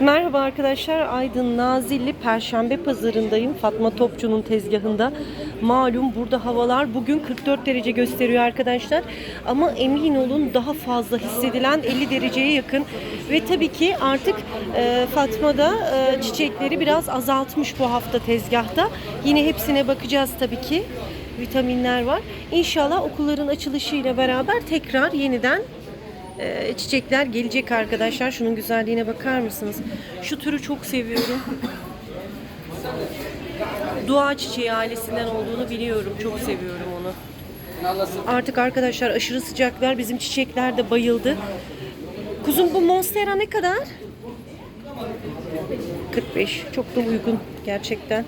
Merhaba arkadaşlar. Aydın Nazilli Perşembe Pazarındayım. Fatma Topçu'nun tezgahında. Malum burada havalar bugün 44 derece gösteriyor arkadaşlar. Ama emin olun daha fazla hissedilen 50 dereceye yakın. Ve tabii ki artık e, Fatma da e, çiçekleri biraz azaltmış bu hafta tezgahta. Yine hepsine bakacağız tabii ki. Vitaminler var. İnşallah okulların açılışıyla beraber tekrar yeniden ee, çiçekler gelecek arkadaşlar. Şunun güzelliğine bakar mısınız? Şu türü çok seviyorum. Dua çiçeği ailesinden olduğunu biliyorum. Çok seviyorum onu. Artık arkadaşlar aşırı sıcaklar. Bizim çiçekler de bayıldı. Kuzum bu monstera ne kadar? 45. Çok da uygun gerçekten.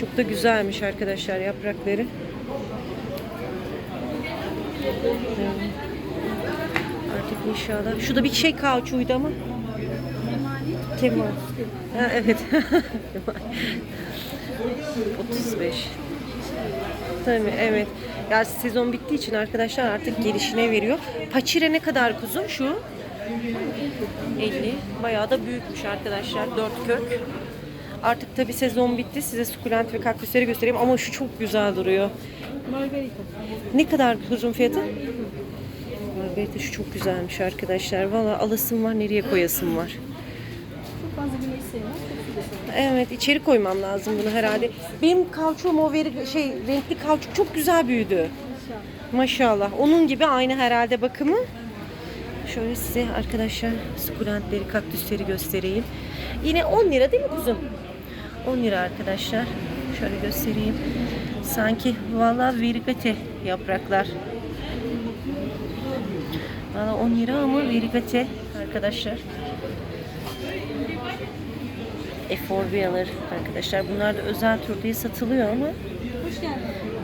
Çok da güzelmiş arkadaşlar yaprakları. Artık inşallah. Şu da bir şey kauçuydu ama. Kemal. Ha, evet. Kemal. 35. Tabii evet. Ya sezon bittiği için arkadaşlar artık gelişine veriyor. Paçire ne kadar kuzum şu? 50. Bayağı da büyükmüş arkadaşlar. 4 kök. Artık tabi sezon bitti. Size sukulent ve kaktüsleri göstereyim ama şu çok güzel duruyor. Ne kadar kuzum fiyatı? Margarita şu çok güzelmiş arkadaşlar. Valla alasım var, nereye koyasım var. Çok fazla güneş sevmez. Evet, içeri koymam lazım bunu herhalde. Benim kauçuğum o veri, şey renkli kauçuk çok güzel büyüdü. Maşallah. Onun gibi aynı herhalde bakımı. Şöyle size arkadaşlar sukulentleri, kaktüsleri göstereyim. Yine 10 lira değil mi kuzum? 10 lira arkadaşlar. Şöyle göstereyim. Sanki valla verigate yapraklar. Valla 10 lira ama verigate arkadaşlar. Eforbiyalar arkadaşlar. Bunlar da özel tür diye satılıyor ama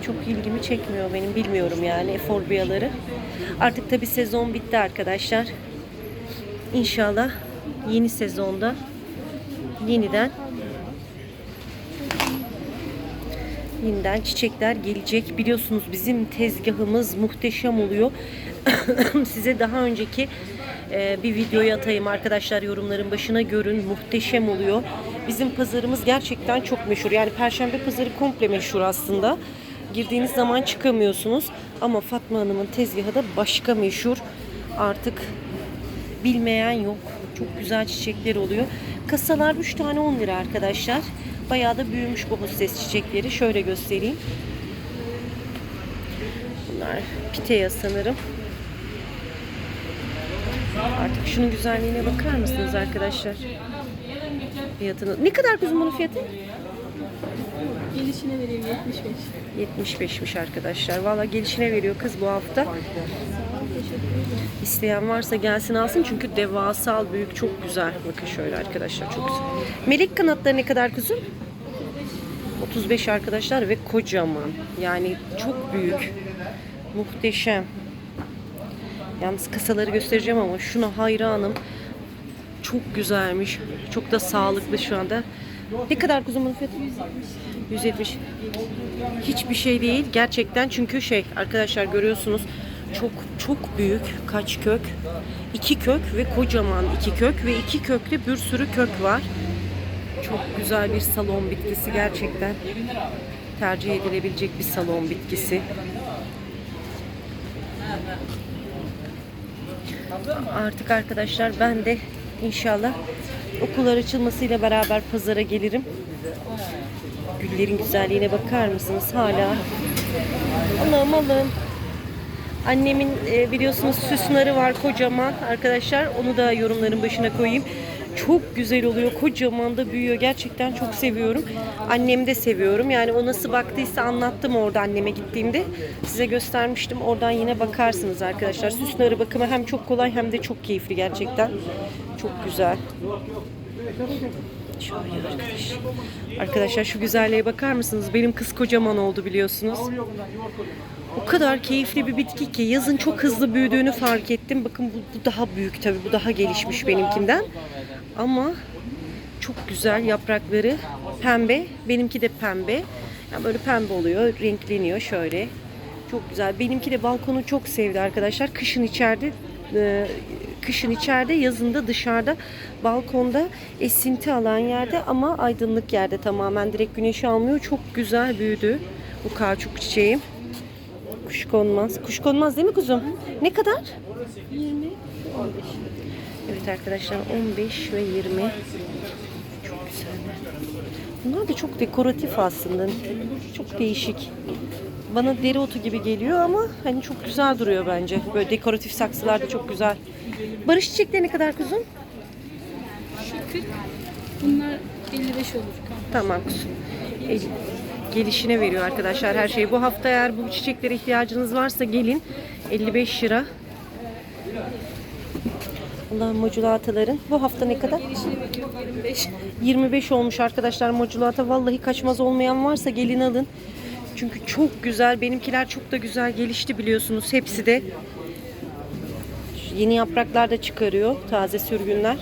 çok ilgimi çekmiyor benim bilmiyorum yani eforbiyaları. Artık tabi sezon bitti arkadaşlar. İnşallah yeni sezonda yeniden yeniden çiçekler gelecek. Biliyorsunuz bizim tezgahımız muhteşem oluyor. Size daha önceki e, bir videoyu atayım arkadaşlar yorumların başına görün. Muhteşem oluyor. Bizim pazarımız gerçekten çok meşhur. Yani Perşembe pazarı komple meşhur aslında. Girdiğiniz zaman çıkamıyorsunuz. Ama Fatma Hanım'ın tezgahı da başka meşhur. Artık bilmeyen yok. Çok güzel çiçekler oluyor. Kasalar 3 tane 10 lira arkadaşlar. Bayağı da büyümüş bu hostes çiçekleri. Şöyle göstereyim. Bunlar piteya sanırım. Artık şunun güzelliğine bakar mısınız arkadaşlar? Fiyatını. Ne kadar kızım bunun fiyatı? Gelişine vereyim 75. 75'miş arkadaşlar. Valla gelişine veriyor kız bu hafta. İsteyen varsa gelsin alsın çünkü devasal büyük çok güzel. Bakın şöyle arkadaşlar çok güzel. Melek kanatları ne kadar kuzum? 35 arkadaşlar ve kocaman. Yani çok büyük. Muhteşem. Yalnız kasaları göstereceğim ama şuna hayranım. Çok güzelmiş. Çok da sağlıklı şu anda. Ne kadar kuzum bunun fiyatı? 170. Hiçbir şey değil gerçekten çünkü şey arkadaşlar görüyorsunuz çok çok büyük kaç kök iki kök ve kocaman iki kök ve iki kökte bir sürü kök var. Çok güzel bir salon bitkisi gerçekten tercih edilebilecek bir salon bitkisi. Artık arkadaşlar ben de inşallah okullar açılmasıyla beraber pazara gelirim. Güllerin güzelliğine bakar mısınız hala? Allah'ım Allah'ım. Annemin e, biliyorsunuz süs narı var kocaman arkadaşlar. Onu da yorumların başına koyayım. Çok güzel oluyor. Kocaman da büyüyor. Gerçekten çok seviyorum. Annem de seviyorum. Yani o nasıl baktıysa anlattım orada anneme gittiğimde. Size göstermiştim. Oradan yine bakarsınız arkadaşlar. Süs narı bakımı hem çok kolay hem de çok keyifli gerçekten. Çok güzel. Arkadaşlar şu güzelliğe bakar mısınız? Benim kız kocaman oldu biliyorsunuz. O kadar keyifli bir bitki ki yazın çok hızlı büyüdüğünü fark ettim. Bakın bu, bu daha büyük tabii. Bu daha gelişmiş benimkinden. Ama çok güzel yaprakları pembe. Benimki de pembe. Yani böyle pembe oluyor, renkleniyor şöyle. Çok güzel. Benimki de balkonu çok sevdi arkadaşlar. Kışın içeride e, kışın içeride, yazında dışarıda, balkonda esinti alan yerde ama aydınlık yerde tamamen direkt güneşi almıyor. Çok güzel büyüdü bu kauçuk çiçeğim. Kuşkonmaz. Kuşkonmaz değil mi kuzum? Ne kadar? 20, 15. Evet arkadaşlar 15 ve 20. Çok güzeller. Bunlar da çok dekoratif aslında. Çok değişik. Bana dereotu gibi geliyor ama hani çok güzel duruyor bence. Böyle dekoratif saksılar da çok güzel. Barış çiçekleri ne kadar kuzum? Şu 40. Bunlar 55 olur. Tamam kuzum. El- gelişine veriyor arkadaşlar her şeyi. Bu hafta eğer bu çiçeklere ihtiyacınız varsa gelin. 55 lira. Allah modülataların. Bu hafta ne kadar? Gelişine veriyor 25. 25 olmuş arkadaşlar modülata. Vallahi kaçmaz olmayan varsa gelin alın. Çünkü çok güzel. Benimkiler çok da güzel gelişti biliyorsunuz. Hepsi de yeni yapraklar da çıkarıyor. Taze sürgünler.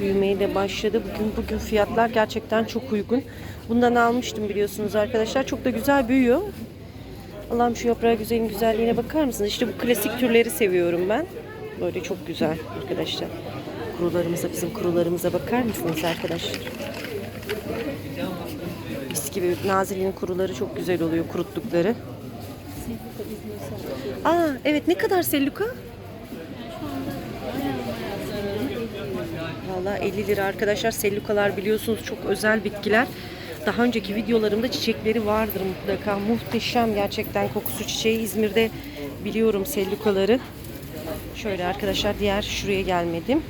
Büyümeye de başladı. Bugün bugün fiyatlar gerçekten çok uygun. Bundan almıştım biliyorsunuz arkadaşlar. Çok da güzel büyüyor. Allah'ım şu yaprağı güzelin güzelliğine bakar mısınız? İşte bu klasik türleri seviyorum ben. Böyle çok güzel arkadaşlar. Kurularımıza, bizim kurularımıza bakar mısınız arkadaşlar? Mis gibi Nazilli'nin kuruları çok güzel oluyor kuruttukları. Aa evet ne kadar selluka? Valla 50 lira arkadaşlar. Sellukalar biliyorsunuz çok özel bitkiler. Daha önceki videolarımda çiçekleri vardır mutlaka. Muhteşem gerçekten kokusu çiçeği. İzmir'de biliyorum sellukaları. Şöyle arkadaşlar diğer şuraya gelmedim.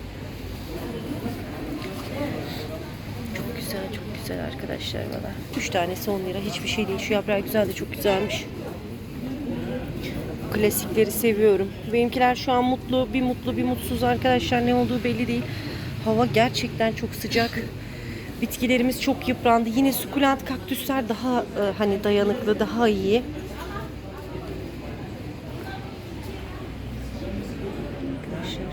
Çok güzel çok güzel arkadaşlar valla. 3 tanesi 10 lira hiçbir şey değil. Şu yaprağı güzel de çok güzelmiş. Klasikleri seviyorum. Benimkiler şu an mutlu, bir mutlu, bir mutsuz arkadaşlar. Ne olduğu belli değil. Hava gerçekten çok sıcak. Bitkilerimiz çok yıprandı. Yine sukulent kaktüsler daha e, hani dayanıklı, daha iyi. Arkadaşlar